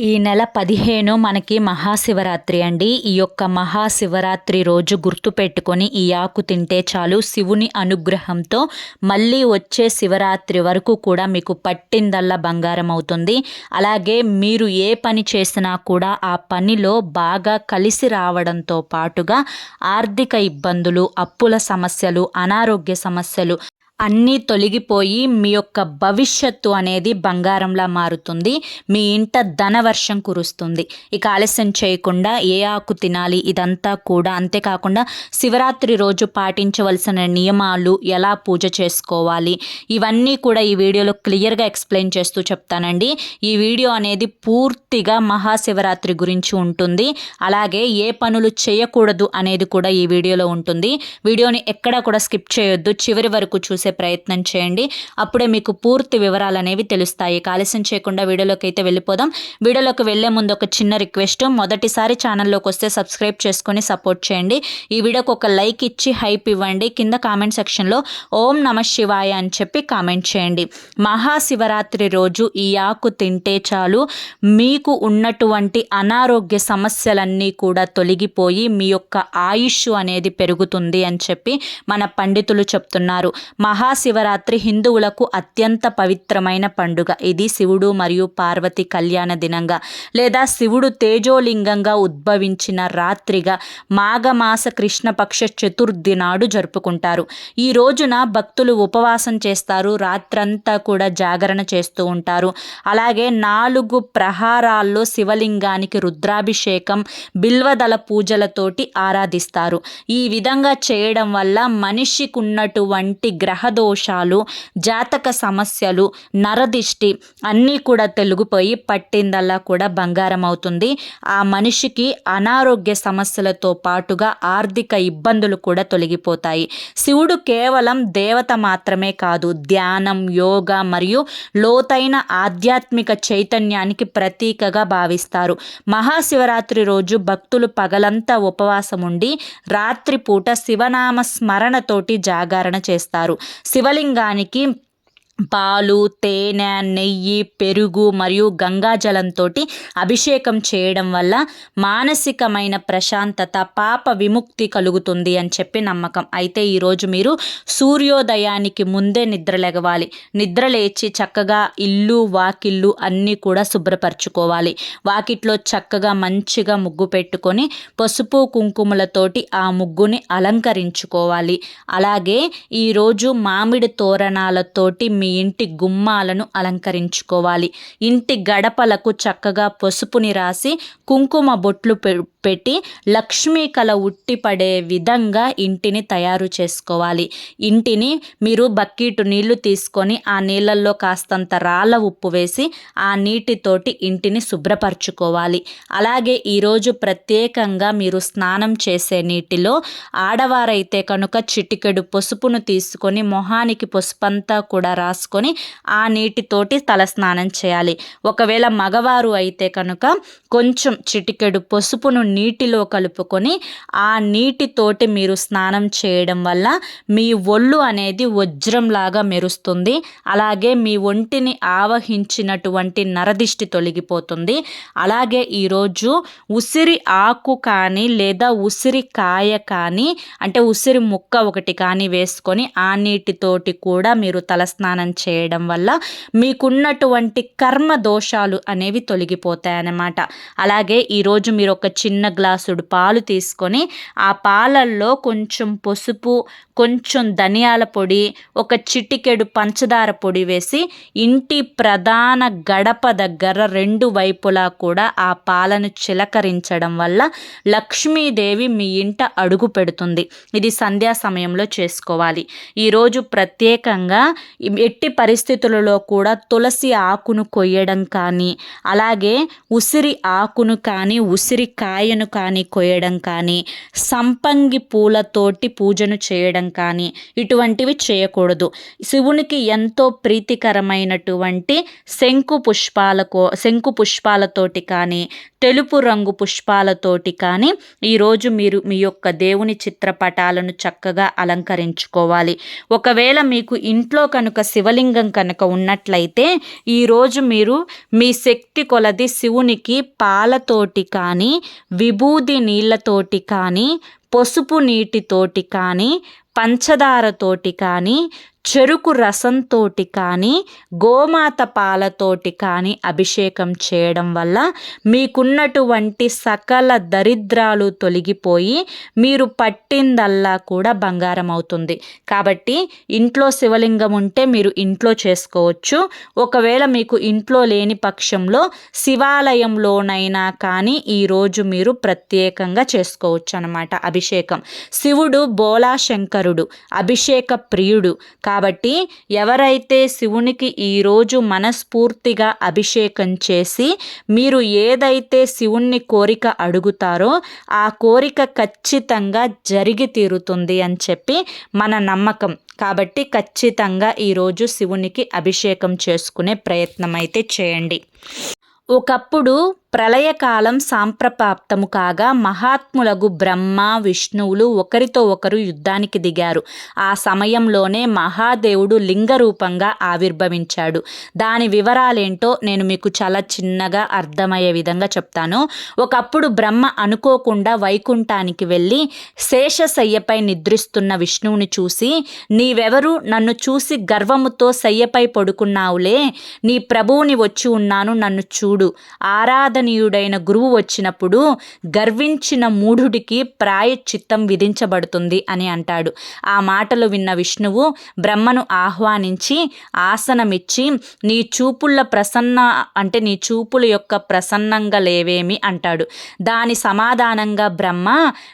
ఈ నెల పదిహేను మనకి మహాశివరాత్రి అండి. ఈ యొక్క మహాశివరాత్రి రోజు గుర్తుపెట్టుకొని ఈ ఆకు తింటే చాలు. శివుని అనుగ్రహంతో మళ్ళీ వచ్చే శివరాత్రి వరకు కూడా మీకు పట్టిందల్లా బంగారం అవుతుంది. అలాగే మీరు ఏ పని చేసినా కూడా ఆ పనిలో బాగా కలిసి రావడంతో పాటుగా ఆర్థిక ఇబ్బందులు అప్పుల సమస్యలు అనారోగ్య సమస్యలు అన్నీ తొలగిపోయి మీ యొక్క భవిష్యత్తు అనేది బంగారంలా మారుతుంది. మీ ఇంట ధనవర్షం కురుస్తుంది. ఇక ఆలస్యం చేయకుండా ఏ ఆకు తినాలి ఇదంతా కూడా అంతేకాకుండా శివరాత్రి రోజు పాటించవలసిన నియమాలు ఎలా పూజ చేసుకోవాలి? ఇవన్నీ కూడా ఈ వీడియోలో క్లియర్గా ఎక్స్ప్లెయిన్ చేస్తూ చెప్తానండి. ఈ వీడియో అనేది పూర్తిగా మహాశివరాత్రి గురించి ఉంటుంది. అలాగే ఏ పనులు చేయకూడదు అనేది కూడా ఈ వీడియోలో ఉంటుంది. వీడియోని ఎక్కడా కూడా స్కిప్ చేయొద్దు. చివరి వరకు చూసే చేసే ప్రయత్నం చేయండి. అప్పుడే మీకు పూర్తి వివరాలు అనేవి తెలుస్తాయి ఆలస్యం చేయకుండా వీడియోలోకి అయితే వెళ్ళిపోదాం. వీడియోలోకి వెళ్ళే ముందు ఒక చిన్న రిక్వెస్ట్. మొదటిసారి ఛానల్లోకి వస్తే సబ్స్క్రైబ్ చేసుకొని సపోర్ట్ చేయండి. ఈ వీడియోకి ఒక లైక్ ఇచ్చి హైప్ ఇవ్వండి. కింద కామెంట్ సెక్షన్లో ఓం నమ శివాయ అని చెప్పి కామెంట్ చేయండి. మహాశివరాత్రి రోజు ఈ ఆకు తింటే చాలు. మీకు ఉన్నటువంటి అనారోగ్య సమస్యలన్నీ కూడా తొలగిపోయి మీ యొక్క ఆయుష్ అనేది పెరుగుతుంది అని చెప్పి మన పండితులు చెప్తున్నారు. మహా మహాశివరాత్రి హిందువులకు అత్యంత పవిత్రమైన పండుగ. ఇది శివుడు మరియు పార్వతి కళ్యాణ దినంగా లేదా శివుడు తేజోలింగంగా ఉద్భవించిన రాత్రిగా మాఘమాస కృష్ణపక్ష చతుర్థి నాడు జరుపుకుంటారు. ఈ రోజున భక్తులు ఉపవాసం చేస్తారు రాత్రంతా కూడా జాగరణ చేస్తూ ఉంటారు. అలాగే నాలుగు ప్రహారాల్లో శివలింగానికి రుద్రాభిషేకం బిల్వదల పూజలతోటి ఆరాధిస్తారు. ఈ విధంగా చేయడం వల్ల మనిషికి ఉన్నటువంటి గ్రహ దోషాలు జాతక సమస్యలు నరదిష్టి అన్నీ కూడా తెలుగుపోయి పట్టిందల్లా కూడా బంగారం అవుతుంది. ఆ మనిషికి అనారోగ్య సమస్యలతో పాటుగా ఆర్థిక ఇబ్బందులు కూడా తొలగిపోతాయి. శివుడు కేవలం దేవత మాత్రమే కాదు ధ్యానం యోగా మరియు లోతైన ఆధ్యాత్మిక చైతన్యానికి ప్రతీకగా భావిస్తారు. మహాశివరాత్రి రోజు భక్తులు పగలంతా ఉపవాసం ఉండి రాత్రిపూట శివనామ స్మరణతోటి జాగరణ చేస్తారు. శివలింగానికి పాలు తేనె నెయ్యి పెరుగు మరియు గంగాజలంతో అభిషేకం చేయడం వల్ల మానసికమైన ప్రశాంతత పాప విముక్తి కలుగుతుంది అని చెప్పి నమ్మకం. అయితే ఈరోజు మీరు సూర్యోదయానికి ముందే నిద్ర లెగవాలి నిద్ర లేచి చక్కగా ఇల్లు వాకిళ్ళు అన్నీ కూడా శుభ్రపరచుకోవాలి. వాకిట్లో చక్కగా మంచిగా ముగ్గు పెట్టుకొని పసుపు కుంకుమలతోటి ఆ ముగ్గుని అలంకరించుకోవాలి. అలాగే ఈరోజు మామిడి తోరణాలతోటి మీ ఇంటి గుమ్మాలను అలంకరించుకోవాలి. ఇంటి గడపలకు చక్కగా పసుపుని రాసి కుంకుమ బొట్లు పెట్టి లక్ష్మీ కళ ఉట్టిపడే విధంగా ఇంటిని తయారు చేసుకోవాలి. ఇంటిని మీరు బక్కీటు నీళ్ళు తీసుకొని ఆ నీళ్ళల్లో కాస్తంత రాళ్ళ ఉప్పు వేసి ఆ నీటితోటి ఇంటిని శుభ్రపరచుకోవాలి. అలాగే ఈరోజు ప్రత్యేకంగా మీరు స్నానం చేసే నీటిలో ఆడవారైతే కనుక చిటికెడు పసుపును తీసుకొని మొహానికి పసుపంతా కూడా రాసి రాసుకొని ఆ నీటితోటి తలస్నానం చేయాలి. ఒకవేళ మగవారు అయితే కనుక కొంచెం చిటికెడు పసుపును నీటిలో కలుపుకొని ఆ నీటితోటి మీరు స్నానం చేయడం వల్ల మీ ఒళ్ళు అనేది వజ్రంలాగా మెరుస్తుంది. అలాగే మీ ఒంటిని ఆవహించినటువంటి నరదిష్టి తొలగిపోతుంది. అలాగే ఈరోజు ఉసిరి ఆకు కానీ లేదా ఉసిరి కాయ కానీ అంటే ఉసిరి ముక్క ఒకటి కానీ వేసుకొని ఆ నీటితోటి కూడా మీరు తలస్నానం చేయడం వల్ల మీకున్నటువంటి కర్మ దోషాలు అనేవి తొలగిపోతాయన్నమాట. అలాగే ఈరోజు మీరు ఒక చిన్న గ్లాసుడు పాలు తీసుకొని ఆ పాలల్లో కొంచెం పసుపు కొంచెం ధనియాల పొడి ఒక చిటికెడు పంచదార పొడి వేసి ఇంటి ప్రధాన గడప దగ్గర రెండు వైపులా కూడా ఆ పాలను చిలకరించడం వల్ల లక్ష్మీదేవి మీ ఇంట అడుగు పెడుతుంది. ఇది సంధ్యా సమయంలో చేసుకోవాలి. ఈరోజు ప్రత్యేకంగా ఎట్టి పరిస్థితులలో కూడా తులసి ఆకును కొయ్యడం కానీ అలాగే ఉసిరి ఆకును కానీ ఉసిరి కాయను కానీ కొయ్యడం కానీ సంపంగి పూలతోటి పూజను చేయడం కానీ ఇటువంటివి చేయకూడదు. శివునికి ఎంతో ప్రీతికరమైనటువంటి శంకు పుష్పాలకో శంకు పుష్పాలతోటి కానీ తెలుపు రంగు పుష్పాలతోటి కానీ ఈరోజు మీరు మీ యొక్క దేవుని చిత్రపటాలను చక్కగా అలంకరించుకోవాలి. ఒకవేళ మీకు ఇంట్లో కనుక శివ శివలింగం కనుక ఉన్నట్లయితే ఈరోజు మీరు మీ శక్తి కొలది శివునికి పాలతోటి కానీ విభూది నీళ్ళతోటి కానీ పసుపు నీటితోటి కానీ పంచదారతోటి కానీ చెరుకు రసంతోటి కానీ గోమాత పాలతోటి కానీ అభిషేకం చేయడం వల్ల మీకున్నటువంటి సకల దరిద్రాలు తొలగిపోయి మీరు పట్టిందల్లా కూడా బంగారం అవుతుంది కాబట్టి ఇంట్లో శివలింగం ఉంటే మీరు ఇంట్లో చేసుకోవచ్చు. ఒకవేళ మీకు ఇంట్లో లేని పక్షంలో శివాలయంలోనైనా కానీ ఈరోజు మీరు ప్రత్యేకంగా చేసుకోవచ్చు అనమాట అభిషేకం. శివుడు బోలాశంకరుడు అభిషేక ప్రియుడు. కాబట్టి ఎవరైతే శివునికి ఈరోజు మనస్ఫూర్తిగా అభిషేకం చేసి మీరు ఏదైతే శివుణ్ణి కోరిక అడుగుతారో ఆ కోరిక ఖచ్చితంగా జరిగి తీరుతుంది అని చెప్పి మన నమ్మకం. కాబట్టి ఖచ్చితంగా ఈరోజు శివునికి అభిషేకం చేసుకునే ప్రయత్నం అయితే చేయండి. ఒకప్పుడు ప్రళయకాలం సాంప్రపాప్తము కాగా మహాత్ములగు బ్రహ్మ విష్ణువులు ఒకరితో ఒకరు యుద్ధానికి దిగారు. ఆ సమయంలోనే మహాదేవుడు లింగ రూపంగా ఆవిర్భవించాడు. దాని వివరాలేంటో నేను మీకు చాలా చిన్నగా అర్థమయ్యే విధంగా చెప్తాను. ఒకప్పుడు బ్రహ్మ అనుకోకుండా వైకుంఠానికి వెళ్ళి శేషశయ్యపై నిద్రిస్తున్న విష్ణువుని చూసి నీవెవరు? నన్ను చూసి గర్వముతో శయ్యపై పడుకున్నావులే. నీ ప్రభువుని వచ్చి ఉన్నాను నన్ను చూడు. ఆరాధ ఆరాధనీయుడైన గురువు వచ్చినప్పుడు గర్వించిన మూఢుడికి ప్రాయశ్చిత్తం విధించబడుతుంది అని అంటాడు. ఆ మాటలు విన్న విష్ణువు బ్రహ్మను ఆహ్వానించి ఆసనమిచ్చి నీ చూపుల ప్రసన్న అంటే నీ చూపుల యొక్క ప్రసన్నంగా లేవేమి అంటాడు. దాని సమాధానంగా బ్రహ్మ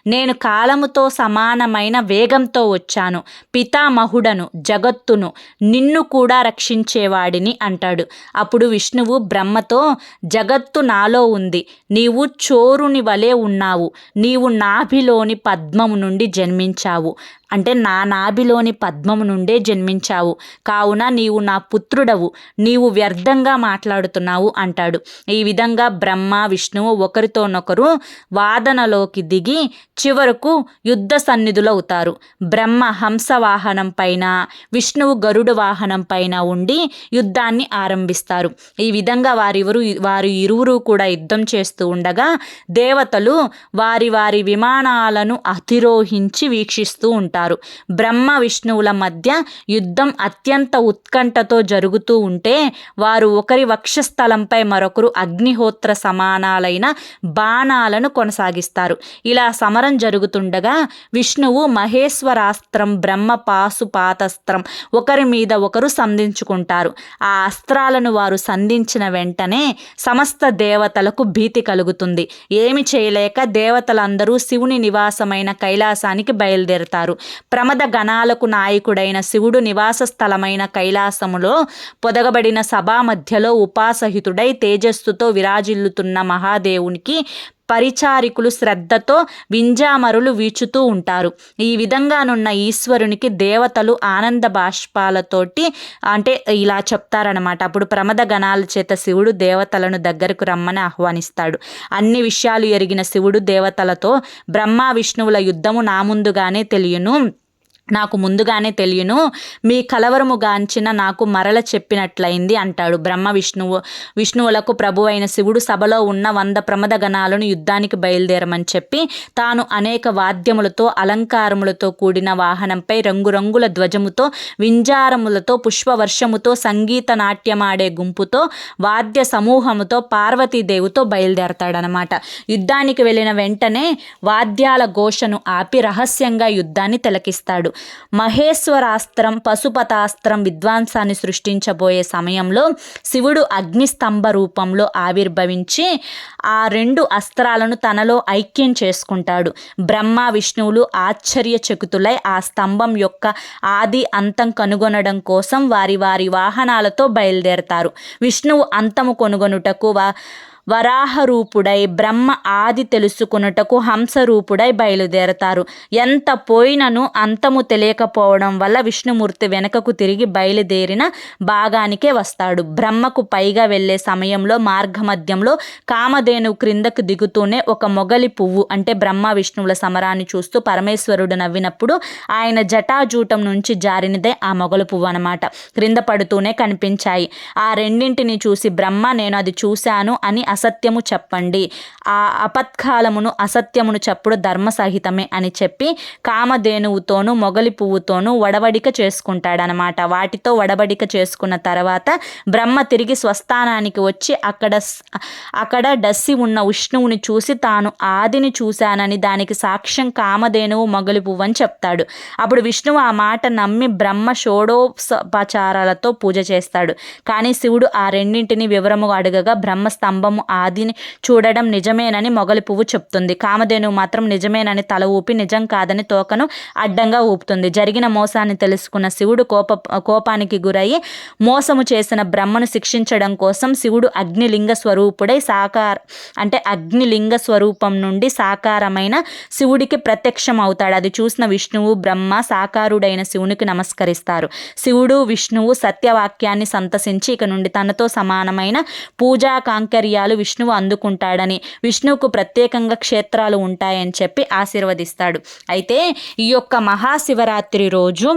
నేను కాలముతో సమానమైన వేగంతో వచ్చాను. పితామహుడను జగత్తును నిన్ను కూడా రక్షించేవాడిని అంటాడు. అప్పుడు విష్ణువు బ్రహ్మతో జగత్తు నాలో నాలో ఉంది. నీవు చోరుని వలె ఉన్నావు. నీవు నాభిలోని పద్మము నుండి జన్మించావు. అంటే నా నాభిలోని పద్మము నుండే జన్మించావు. కావున నీవు నా పుత్రుడవు. నీవు వ్యర్థంగా మాట్లాడుతున్నావు అంటాడు. ఈ విధంగా బ్రహ్మ విష్ణువు ఒకరితోనొకరు వాదనలోకి దిగి చివరకు యుద్ధ సన్నిధులవుతారు బ్రహ్మ హంస వాహనం పైన విష్ణువు గరుడు వాహనం పైన ఉండి యుద్ధాన్ని ఆరంభిస్తారు. ఈ విధంగా వారివరు వారు ఇరువురు కూడా యుద్ధం చేస్తూ ఉండగా దేవతలు వారి వారి విమానాలను అతిరోహించి వీక్షిస్తూ ఉంటారు. ఉంటారు బ్రహ్మ విష్ణువుల మధ్య యుద్ధం అత్యంత ఉత్కంఠతో జరుగుతూ ఉంటే వారు ఒకరి వక్షస్థలంపై మరొకరు అగ్నిహోత్ర సమానాలైన బాణాలను కొనసాగిస్తారు. ఇలా సమరం జరుగుతుండగా విష్ణువు మహేశ్వరాస్త్రం బ్రహ్మ పాశుపాతస్త్రం ఒకరి మీద ఒకరు సంధించుకుంటారు. ఆ అస్త్రాలను వారు సంధించిన వెంటనే సమస్త దేవతలకు భీతి కలుగుతుంది. ఏమి చేయలేక దేవతలందరూ శివుని నివాసమైన కైలాసానికి బయలుదేరతారు. ప్రమద గణాలకు నాయకుడైన శివుడు నివాస స్థలమైన కైలాసములో పొదగబడిన సభా మధ్యలో ఉపాసహితుడై తేజస్సుతో విరాజిల్లుతున్న మహాదేవునికి పరిచారికులు శ్రద్ధతో వింజామరులు వీచుతూ ఉంటారు. ఈ విధంగానున్న ఈశ్వరునికి దేవతలు ఆనంద బాష్పాలతోటి అంటే ఇలా చెప్తారనమాట అప్పుడు ప్రమద గణాల చేత శివుడు దేవతలను దగ్గరకు రమ్మని ఆహ్వానిస్తాడు. అన్ని విషయాలు ఎరిగిన శివుడు దేవతలతో బ్రహ్మ విష్ణువుల యుద్ధము నా ముందుగానే తెలియను. నాకు ముందుగానే తెలియను. మీ కలవరము గాంచిన నాకు మరల చెప్పినట్లయింది అంటాడు బ్రహ్మ విష్ణువు. విష్ణువులకు ప్రభు అయిన శివుడు సభలో ఉన్న వంద ప్రమద గణాలను యుద్ధానికి బయలుదేరమని చెప్పి తాను అనేక వాద్యములతో అలంకారములతో కూడిన వాహనంపై రంగురంగుల ధ్వజముతో వింజారములతో పుష్పవర్షముతో సంగీత నాట్యమాడే గుంపుతో వాద్య సమూహముతో పార్వతీదేవితో బయలుదేరతాడనమాట. యుద్ధానికి వెళ్ళిన వెంటనే వాద్యాల ఘోషను ఆపి రహస్యంగా యుద్ధాన్ని తిలకిస్తాడు. మహేశ్వరాస్త్రం పశుపతాస్త్రం విద్వాంసాన్ని సృష్టించబోయే సమయంలో శివుడు అగ్నిస్తంభ రూపంలో ఆవిర్భవించి ఆ రెండు అస్త్రాలను తనలో ఐక్యం చేసుకుంటాడు. బ్రహ్మ విష్ణువులు ఆశ్చర్యచకుతులై ఆ స్తంభం యొక్క ఆది అంతం కనుగొనడం కోసం వారి వారి వాహనాలతో బయలుదేరతారు. విష్ణువు అంతము కొనుగొనుటకు వా వరాహరూపుడై బ్రహ్మ ఆది తెలుసుకున్నటకు హంసరూపుడై బయలుదేరతారు. ఎంత పోయినను అంతము తెలియకపోవడం వల్ల విష్ణుమూర్తి వెనకకు తిరిగి బయలుదేరిన భాగానికే వస్తాడు. బ్రహ్మకు పైగా వెళ్ళే సమయంలో మార్గమధ్యంలో కామధేను క్రిందకు దిగుతూనే ఒక మొగలి పువ్వు అంటే బ్రహ్మ విష్ణువుల సమరాన్ని చూస్తూ పరమేశ్వరుడు నవ్వినప్పుడు ఆయన జటాజూటం నుంచి జారినదే ఆ మొగలు పువ్వు అనమాట క్రింద పడుతూనే కనిపించాయి. ఆ రెండింటిని చూసి బ్రహ్మ నేను అది చూశాను అని అసత్యము చెప్పండి. ఆ అపత్కాలమును అసత్యమును చెప్పుడు ధర్మ సహితమే అని చెప్పి కామధేనువుతోనూ మొగలి పువ్వుతోనూ వడవడిక చేసుకుంటాడనమాట. వాటితో వడబడిక చేసుకున్న తర్వాత బ్రహ్మ తిరిగి స్వస్థానానికి వచ్చి అక్కడ అక్కడ డస్సి ఉన్న విష్ణువుని చూసి తాను ఆదిని చూశానని దానికి సాక్ష్యం కామధేనువు మొగలి పువ్వు అని చెప్తాడు. అప్పుడు విష్ణువు ఆ మాట నమ్మి బ్రహ్మ షోడోపచారాలతో పూజ చేస్తాడు. కానీ శివుడు ఆ రెండింటిని వివరము అడగగా బ్రహ్మ స్తంభము ఆదిని చూడడం నిజమేనని మొగలి పువ్వు చెప్తుంది. కామధేను మాత్రం నిజమేనని తల ఊపి నిజం కాదని తోకను అడ్డంగా ఊపుతుంది. జరిగిన మోసాన్ని తెలుసుకున్న శివుడు కోప కోపానికి గురయ్యి మోసము చేసిన బ్రహ్మను శిక్షించడం కోసం శివుడు అగ్నిలింగ స్వరూపుడై సాకార అంటే అగ్నిలింగ స్వరూపం నుండి సాకారమైన శివుడికి ప్రత్యక్షం అవుతాడు అది చూసిన విష్ణువు బ్రహ్మ సాకారుడైన శివునికి నమస్కరిస్తారు. శివుడు విష్ణువు సత్యవాక్యాన్ని సంతసించి ఇక నుండి తనతో సమానమైన పూజా కాంకర్యాలు విష్ణువు అందుకుంటాడని విష్ణువుకు ప్రత్యేకంగా క్షేత్రాలు ఉంటాయని చెప్పి ఆశీర్వదిస్తాడు. అయితే ఈ యొక్క మహాశివరాత్రి రోజు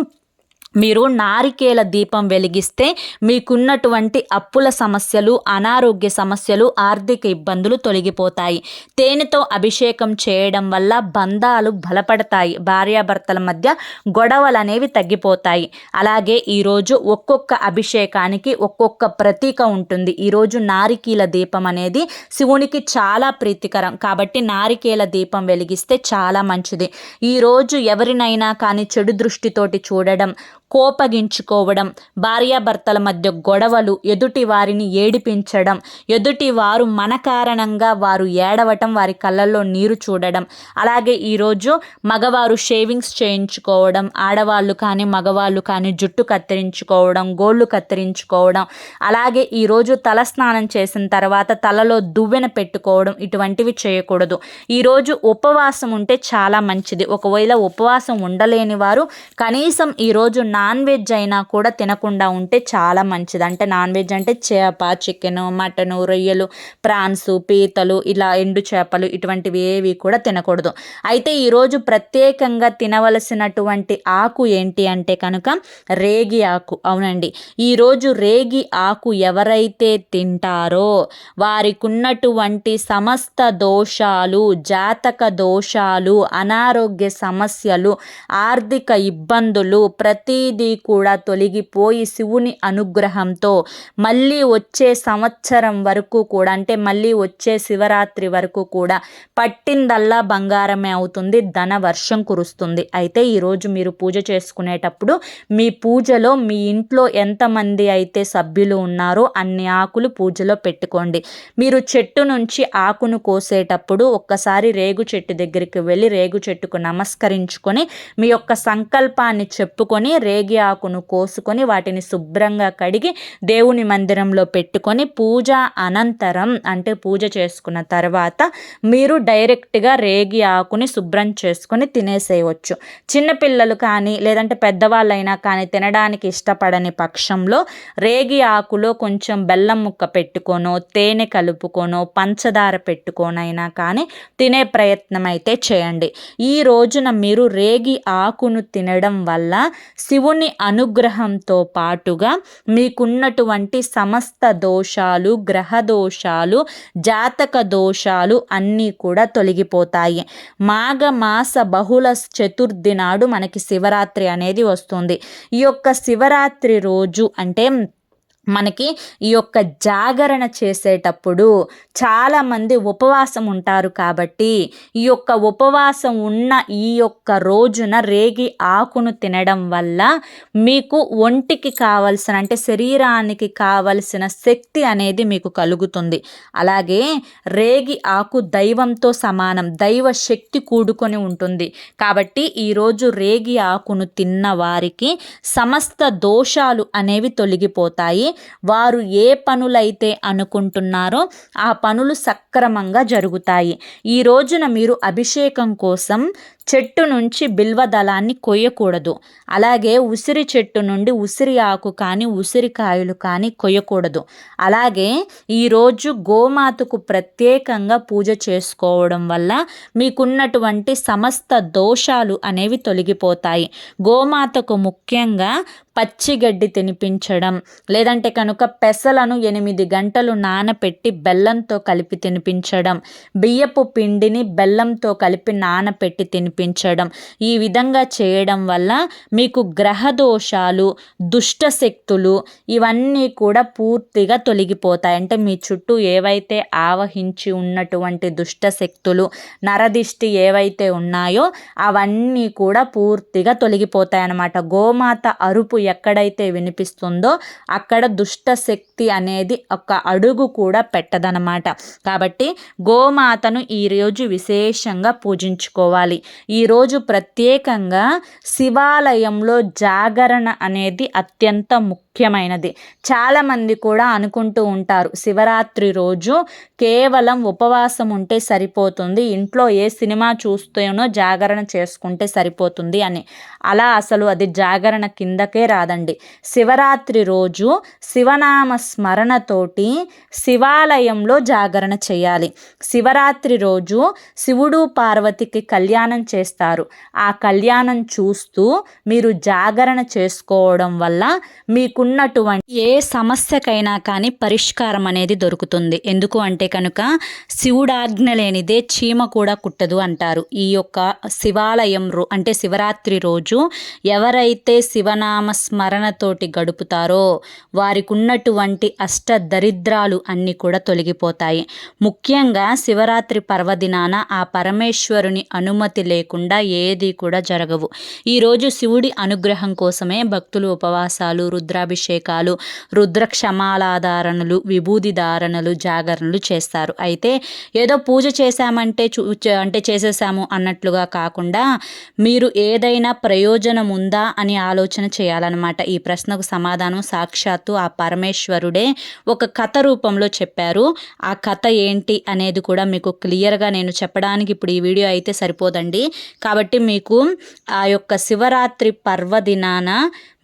మీరు నారికేల దీపం వెలిగిస్తే మీకున్నటువంటి అప్పుల సమస్యలు అనారోగ్య సమస్యలు ఆర్థిక ఇబ్బందులు తొలగిపోతాయి. తేనెతో అభిషేకం చేయడం వల్ల బంధాలు బలపడతాయి. భార్యాభర్తల మధ్య గొడవలు అనేవి తగ్గిపోతాయి. అలాగే ఈరోజు ఒక్కొక్క అభిషేకానికి ఒక్కొక్క ప్రతీక ఉంటుంది. ఈరోజు నారికీల దీపం అనేది శివునికి చాలా ప్రీతికరం. కాబట్టి నారికేల దీపం వెలిగిస్తే చాలా మంచిది. ఈరోజు ఎవరినైనా కానీ చెడు దృష్టితోటి చూడడం కోపగించుకోవడం భార్యాభర్తల మధ్య గొడవలు ఎదుటి వారిని ఏడిపించడం ఎదుటి వారు మన కారణంగా వారు ఏడవటం వారి కళ్ళల్లో నీరు చూడడం. అలాగే ఈరోజు మగవారు షేవింగ్స్ చేయించుకోవడం ఆడవాళ్ళు కానీ మగవాళ్ళు కానీ జుట్టు కత్తిరించుకోవడం గోళ్ళు కత్తిరించుకోవడం. అలాగే ఈరోజు తల స్నానం చేసిన తర్వాత తలలో దువ్వెన పెట్టుకోవడం ఇటువంటివి చేయకూడదు. ఈరోజు ఉపవాసం ఉంటే చాలా మంచిది. ఒకవేళ ఉపవాసం ఉండలేని వారు కనీసం ఈరోజు నాన్ వెజ్ అయినా కూడా తినకుండా ఉంటే చాలా మంచిది. అంటే నాన్ వెజ్ అంటే చేప చికెను మటను రొయ్యలు ప్రాన్స్ పీతలు ఇలా ఎండు చేపలు ఇటువంటివి ఏవి కూడా తినకూడదు. అయితే ఈరోజు ప్రత్యేకంగా తినవలసినటువంటి ఆకు ఏంటి అంటే కనుక రేగి ఆకు. అవునండి. ఈరోజు రేగి ఆకు ఎవరైతే తింటారో వారికి ఉన్నటువంటి సమస్త దోషాలు జాతక దోషాలు అనారోగ్య సమస్యలు ఆర్థిక ఇబ్బందులు ప్రతి ప్రతీదీ కూడా తొలగిపోయి శివుని అనుగ్రహంతో మళ్ళీ వచ్చే సంవత్సరం వరకు కూడా అంటే మళ్ళీ వచ్చే శివరాత్రి వరకు కూడా పట్టిందల్లా బంగారమే అవుతుంది ధన వర్షం కురుస్తుంది. అయితే ఈరోజు మీరు పూజ చేసుకునేటప్పుడు మీ పూజలో మీ ఇంట్లో ఎంతమంది అయితే సభ్యులు ఉన్నారో అన్ని ఆకులు పూజలో పెట్టుకోండి. మీరు చెట్టు నుంచి ఆకును కోసేటప్పుడు ఒక్కసారి రేగు చెట్టు దగ్గరికి వెళ్ళి రేగు చెట్టుకు నమస్కరించుకొని మీ యొక్క సంకల్పాన్ని చెప్పుకొని రే రేగి ఆకును కోసుకొని వాటిని శుభ్రంగా కడిగి దేవుని మందిరంలో పెట్టుకొని పూజ అనంతరం అంటే పూజ చేసుకున్న తర్వాత మీరు డైరెక్ట్గా రేగి ఆకుని శుభ్రం చేసుకొని తినేసేయవచ్చు చిన్నపిల్లలు కానీ లేదంటే పెద్దవాళ్ళైనా కానీ తినడానికి ఇష్టపడని పక్షంలో రేగి ఆకులో కొంచెం బెల్లం ముక్క పెట్టుకోనో తేనె కలుపుకోనో పంచదార పెట్టుకోనైనా కానీ తినే ప్రయత్నం అయితే చేయండి. ఈ రోజున మీరు రేగి ఆకును తినడం వల్ల శివు దేవుని అనుగ్రహంతో పాటుగా మీకున్నటువంటి సమస్త దోషాలు గ్రహ దోషాలు జాతక దోషాలు అన్నీ కూడా తొలగిపోతాయి. మాఘమాస బహుళ చతుర్థి నాడు మనకి శివరాత్రి అనేది వస్తుంది. ఈ యొక్క శివరాత్రి రోజు అంటే మనకి ఈ యొక్క జాగరణ చేసేటప్పుడు చాలామంది ఉపవాసం ఉంటారు కాబట్టి ఈ యొక్క ఉపవాసం ఉన్న ఈ యొక్క రోజున రేగి ఆకును తినడం వల్ల మీకు ఒంటికి కావలసిన అంటే శరీరానికి కావలసిన శక్తి అనేది మీకు కలుగుతుంది. అలాగే రేగి ఆకు దైవంతో సమానం దైవ శక్తి కూడుకొని ఉంటుంది. కాబట్టి ఈరోజు రేగి ఆకును తిన్న వారికి సమస్త దోషాలు అనేవి తొలగిపోతాయి. వారు ఏ పనులైతే అనుకుంటున్నారో ఆ పనులు సక్రమంగా జరుగుతాయి. ఈ రోజున మీరు అభిషేకం కోసం చెట్టు నుంచి బిల్వ దళాన్ని కొయ్యకూడదు. అలాగే ఉసిరి చెట్టు నుండి ఉసిరి ఆకు కానీ ఉసిరికాయలు కానీ కొయ్యకూడదు. అలాగే ఈరోజు గోమాతకు ప్రత్యేకంగా పూజ చేసుకోవడం వల్ల మీకున్నటువంటి సమస్త దోషాలు అనేవి తొలగిపోతాయి. గోమాతకు ముఖ్యంగా పచ్చిగడ్డి తినిపించడం లేదంటే కనుక పెసలను ఎనిమిది గంటలు నానపెట్టి బెల్లంతో కలిపి తినిపించడం బియ్యపు పిండిని బెల్లంతో కలిపి నానపెట్టి తినిపి చూపించడం ఈ విధంగా చేయడం వల్ల మీకు గ్రహ దోషాలు దుష్ట శక్తులు ఇవన్నీ కూడా పూర్తిగా తొలగిపోతాయి. అంటే మీ చుట్టూ ఏవైతే ఆవహించి ఉన్నటువంటి దుష్ట శక్తులు నరదిష్టి ఏవైతే ఉన్నాయో అవన్నీ కూడా పూర్తిగా తొలగిపోతాయి అన్నమాట. గోమాత అరుపు ఎక్కడైతే వినిపిస్తుందో అక్కడ దుష్ట శక్తి అనేది ఒక అడుగు కూడా పెట్టదనమాట కాబట్టి గోమాతను ఈరోజు విశేషంగా పూజించుకోవాలి. ఈరోజు ప్రత్యేకంగా శివాలయంలో జాగరణ అనేది అత్యంత ముఖ్యమైనది. చాలామంది కూడా అనుకుంటూ ఉంటారు శివరాత్రి రోజు కేవలం ఉపవాసం ఉంటే సరిపోతుంది ఇంట్లో ఏ సినిమా చూస్తేనో జాగరణ చేసుకుంటే సరిపోతుంది అని. అలా అసలు అది జాగరణ కిందకే రాదండి. శివరాత్రి రోజు శివనామ స్మరణతోటి శివాలయంలో జాగరణ చేయాలి. శివరాత్రి రోజు శివుడు పార్వతికి కళ్యాణం చేస్తారు. ఆ కళ్యాణం చూస్తూ మీరు జాగరణ చేసుకోవడం వల్ల మీకున్నటువంటి ఏ సమస్యకైనా కానీ పరిష్కారం అనేది దొరుకుతుంది. ఎందుకు అంటే కనుక శివుడాజ్ఞ లేనిదే చీమ కూడా కుట్టదు అంటారు. ఈ యొక్క శివాలయం రో అంటే శివరాత్రి రోజు ఎవరైతే శివనామ స్మరణతోటి గడుపుతారో వారికి ఉన్నటువంటి అష్ట దరిద్రాలు అన్నీ కూడా తొలగిపోతాయి. ముఖ్యంగా శివరాత్రి పర్వదినాన ఆ పరమేశ్వరుని అనుమతి లేకుండా ఏది కూడా జరగవు. ఈరోజు శివుడి అనుగ్రహం కోసమే భక్తులు ఉపవాసాలు రుద్రాభిషేకాలు రుద్ర క్షమాలాధారణలు విభూది ధారణలు జాగరణలు చేస్తారు. అయితే ఏదో పూజ చేశామంటే చూ అంటే చేసేసాము అన్నట్లుగా కాకుండా మీరు ఏదైనా ప్రయో ఉందా అని ఆలోచన చేయాలన్నమాట. ఈ ప్రశ్నకు సమాధానం సాక్షాత్తు ఆ పరమేశ్వరుడే ఒక కథ రూపంలో చెప్పారు. ఆ కథ ఏంటి అనేది కూడా మీకు క్లియర్గా నేను చెప్పడానికి ఇప్పుడు ఈ వీడియో అయితే సరిపోదండి. కాబట్టి మీకు ఆ యొక్క శివరాత్రి పర్వదినాన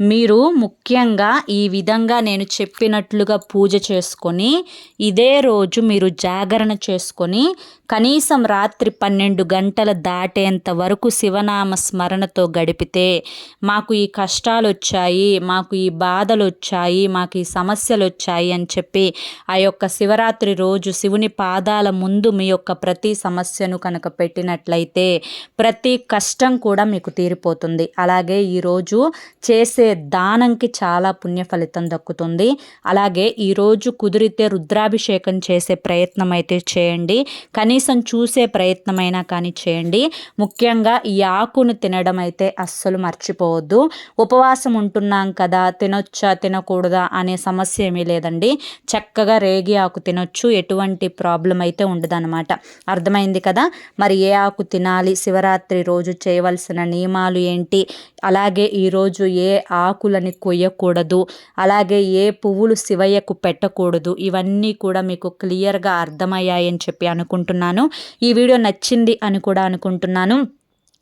మీరు ముఖ్యంగా ఈ విధంగా నేను చెప్పినట్లుగా పూజ చేసుకొని ఇదే రోజు మీరు జాగరణ చేసుకొని కనీసం రాత్రి పన్నెండు గంటల దాటేంత వరకు శివనామ స్మరణతో గడిపితే మాకు ఈ కష్టాలు వచ్చాయి మాకు ఈ బాధలు వచ్చాయి మాకు ఈ సమస్యలు వచ్చాయి అని చెప్పి ఆ యొక్క శివరాత్రి రోజు శివుని పాదాల ముందు మీ యొక్క ప్రతి సమస్యను కనుక పెట్టినట్లయితే ప్రతి కష్టం కూడా మీకు తీరిపోతుంది. అలాగే ఈరోజు చేసే దానంకి చాలా పుణ్య ఫలితం దక్కుతుంది. అలాగే ఈరోజు కుదిరితే రుద్రాభిషేకం చేసే ప్రయత్నం అయితే చేయండి. కనీసం చూసే ప్రయత్నమైనా కానీ చేయండి. ముఖ్యంగా ఈ ఆకును తినడం అయితే అస్సలు మర్చిపోవద్దు. ఉపవాసం ఉంటున్నాం కదా తినొచ్చా తినకూడదా అనే సమస్య ఏమీ లేదండి. చక్కగా రేగి ఆకు తినొచ్చు ఎటువంటి ప్రాబ్లం అయితే ఉండదన్నమాట. అర్థమైంది కదా? మరి ఏ ఆకు తినాలి శివరాత్రి రోజు చేయవలసిన నియమాలు ఏంటి? అలాగే ఈరోజు ఏ ఆకులని కొయ్యకూడదు అలాగే ఏ పువ్వులు శివయ్యకు పెట్టకూడదు ఇవన్నీ కూడా మీకు క్లియర్గా అర్థమయ్యాయని చెప్పి అనుకుంటున్నాను. ఈ వీడియో నచ్చింది అని కూడా అనుకుంటున్నాను.